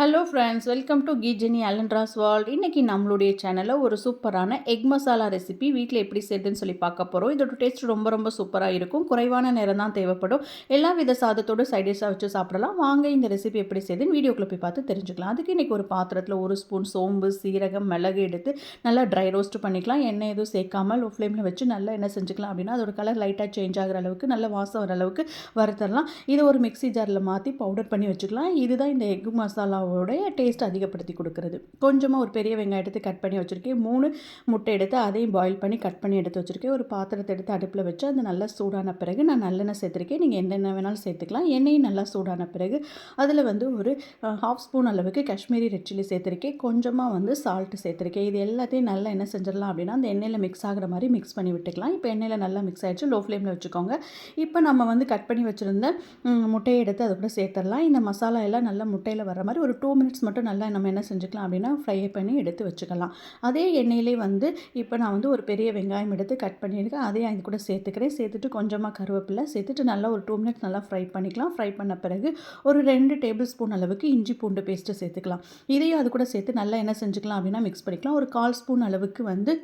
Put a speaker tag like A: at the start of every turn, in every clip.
A: Hello friends welcome to கீஜெனி அலன்ட்ராஸ் world இன்றைக்கி நம்மளுடைய சேனலில் ஒரு சூப்பரான எக் மசாலா ரெசிபி வீட்டில் எப்படி செய்யுதுன்னு சொல்லி பார்க்க போகிறோம் இதோட டேஸ்ட் ரொம்ப ரொம்ப சூப்பராக இருக்கும். குறைவான நேரம் தான் தேவைப்படும். எல்லா வித சாதத்தோடு சைடிஷாக வச்சு சாப்பிடலாம். வாங்க இந்த ரெசிபி எப்படி செய்யுதுன்னு வீடியோக்குள்ள போய் பார்த்து தெரிஞ்சுக்கலாம். அதுக்கு இன்றைக்கி ஒரு பாத்திரத்தில் ஒரு ஸ்பூன் சோம்பு சீரகம் மிளகு எடுத்து நல்லா ட்ரை ரோஸ்ட் பண்ணிக்கலாம். எண்ணெய் எதுவும் சேர்க்காமல் லோ ஃப்ளேமில் வச்சு நல்லா என்ன செஞ்சுக்கலாம் அப்படின்னா அதோட கலர் லைட்டாக சேஞ்ச் ஆகிற அளவுக்கு நல்ல வாசம் வர அளவுக்கு வறுத்தரலாம். இதை ஒரு மிக்ஸி ஜாரில் மாற்றி பவுடர் பண்ணி வச்சுக்கலாம். இதுதான் இந்த எக் உடைய டேஸ்ட் அதிகப்படுத்தி கொடுக்குறது. கொஞ்சமாக ஒரு பெரிய வெங்காயம் எடுத்து கட் பண்ணி வச்சுருக்கேன். மூணு முட்டை எடுத்து அதையும் பாயில் பண்ணி கட் பண்ணி எடுத்து வச்சுருக்கேன். ஒரு பாத்திரத்தை எடுத்து அடுப்பில் வச்சு அது நல்லா சூடான பிறகு நான் நல்லெண்ணெய் சேர்த்துருக்கேன். நீங்கள் என்னென்ன வேணாலும் சேர்த்துக்கலாம். எண்ணெயும் நல்லா சூடான பிறகு அதில் வந்து ஒரு ஹாஃப் ஸ்பூன் அளவுக்கு காஷ்மீரி ரெட் சில்லி சேர்த்துருக்கேன். கொஞ்சமாக வந்து சால்ட்டு சேர்த்துருக்கேன். இது எல்லாத்தையும் நல்லா என்ன செஞ்சிடலாம் அப்படின்னா அந்த எண்ணெயில் மிக்ஸ் ஆகிற மாதிரி மிக்ஸ் பண்ணி விட்டுக்கலாம். இப்போ எண்ணெயில் நல்லா மிக்ஸ் ஆகிடுச்சு லோ ஃப்ளேமில் வச்சுக்கோங்க. இப்போ நம்ம வந்து கட் பண்ணி வச்சுருந்த முட்டையை எடுத்து அதை கூட சேர்த்துடலாம். இந்த மசாலா எல்லாம் நல்லா முட்டையில் வர மாதிரி ஒரு டூ மினிட்ஸ் மட்டும் நல்லா நம்ம என்ன செஞ்சுக்கலாம் அப்படின்னா ஃப்ரை பண்ணி எடுத்து வச்சுக்கலாம். அதே எண்ணெயிலே வந்து இப்போ நான் வந்து ஒரு பெரிய வெங்காயம் எடுத்து கட் பண்ணியிருக்கேன். அதையும் அது கூட சேர்த்துக்கிறேன். சேர்த்துட்டு கொஞ்சமாக கருவேப்பிலை சேர்த்துட்டு நல்லா ஒரு டூ மினிட்ஸ் நல்லா ஃப்ரை பண்ணிக்கலாம். ஃப்ரை பண்ண பிறகு ஒரு ரெண்டு டேபிள் ஸ்பூன் அளவுக்கு இஞ்சி பூண்டு பேஸ்ட்டு சேர்த்துக்கலாம். இதையும் அது கூட சேர்த்து நல்லா என்ன செஞ்சுக்கலாம் அப்படின்னா மிக்ஸ் பண்ணிக்கலாம். ஒரு கால் ஸ்பூன் அளவுக்கு வந்து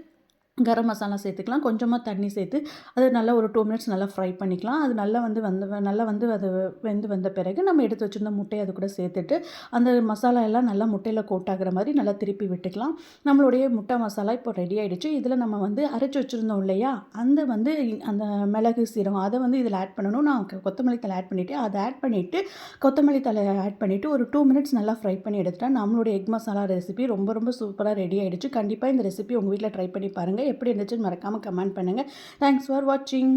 A: கரம் மசாலா சேர்த்துக்கலாம். கொஞ்சமாக தண்ணி சேர்த்து அது நல்லா ஒரு டூ மினிட்ஸ் நல்லா ஃப்ரை பண்ணிக்கலாம். அது நல்லா வந்து வந்த நல்லா வந்து அது வெந்து வந்த பிறகு நம்ம எடுத்து வச்சுருந்த முட்டையை அது கூட சேர்த்துட்டு அந்த மசாலா எல்லாம் நல்லா முட்டையில் கோட் மாதிரி நல்லா திருப்பி விட்டுக்கலாம். நம்மளுடைய முட்டை மசாலா இப்போ ரெடி ஆகிடுச்சு இதில் நம்ம வந்து அரைச்சி வச்சுருந்தோம் இல்லையா? அந்த வந்து அந்த மிளகு சீரகம் அதை வந்து இதில் ஆட் பண்ணணும். நான் கொத்தமல்லி தலை ஆட் பண்ணிவிட்டு அதை ஆட் பண்ணிவிட்டு கொத்தமல்லி தலை ஆட் பண்ணிவிட்டு ஒரு டூ மினிட்ஸ் நல்லா ஃப்ரை பண்ணி எடுத்துட்டா நம்மளுடைய எக் மசாலா ரெசிபி ரொம்ப ரொம்ப சூப்பராக ரெடி ஆகிடுச்சு கண்டிப்பாக இந்த ரெசிபி உங்கள் வீட்டில் ட்ரை பண்ணி பாருங்கள் எப்படி இருந்துச்சுன்னு மறக்காமல் கமெண்ட் பண்ணுங்கள் தேங்க்ஸ் ஃபார் வாட்சிங்